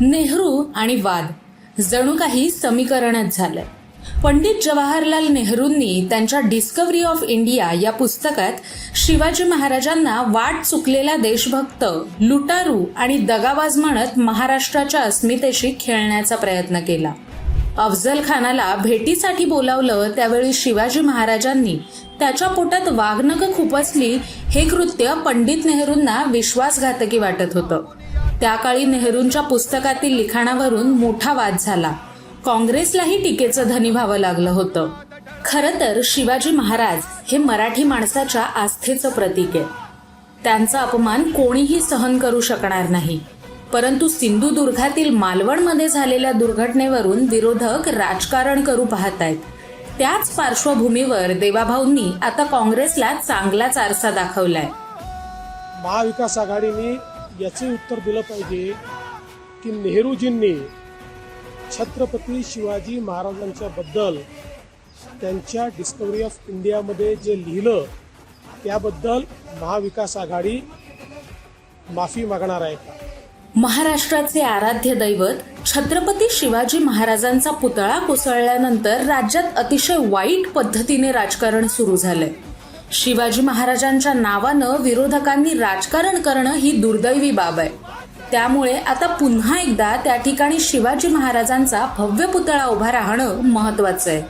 नेहरू आणि वाद. जणू काही समीकरणच झालं. पंडित जवाहरलाल नेहरूंनी त्यांच्या डिस्कव्हरी ऑफ इंडिया या पुस्तकात शिवाजी महाराजांना वाट चुकलेला देशभक्त लुटारू आणि दगाबाज म्हणत महाराष्ट्राच्या अस्मितेशी खेळण्याचा प्रयत्न केला. अफजल खानाला भेटीसाठी बोलावलं त्यावेळी शिवाजी महाराजांनी. त्याच्या पोटात वाघनकं खुपसली हे कृत्य पंडित नेहरूंना विश्वासघातकी वाटत होतं. त्या काळी नेहरूंच्या पुस्तकातील लिखाणावरून मोठा वाद झाला. काँग्रेसलाही टीकेचं धनी व्हावं लागलं होतं. खरं तर शिवाजी महाराज हे मराठी माणसाच्या आस्थेचं प्रतीक आहे. त्यांचा अपमान कोणीही सहन करू शकणार नाही. परंतु सिंधुदुर्गातील मालवणमध्ये झालेल्या दुर्घटनेवरून विरोधक राजकारण करू पाहत आहेत त्याच पार्श्वभूमीवर देवाभाऊंनी आता काँग्रेसला चांगलाच आरसा दाखवलाय. महाविकास आघाडीने याचे उत्तर दिलं पाहिजे की नेहरूजींनी छत्रपती शिवाजी महाराजांच्या बद्दल त्यांच्या डिस्कवरी ऑफ इंडियामध्ये जे लिहिलं त्याबद्दल महाविकास आघाडी माफी मागणार आहे का? महाराष्ट्राचे आराध्य दैवत छत्रपती शिवाजी महाराजांचा पुतळा कोसळल्यानंतर राज्यात अतिशय वाईट पद्धतीने राजकारण सुरू झालंय. शिवाजी महाराजांच्या नावानं विरोधकांनी राजकारण करणं ही दुर्दैवी बाब आहे. त्यामुळे आता पुन्हा एकदा त्या ठिकाणी शिवाजी महाराजांचा भव्य पुतळा उभा राहणं महत्वाचं आहे.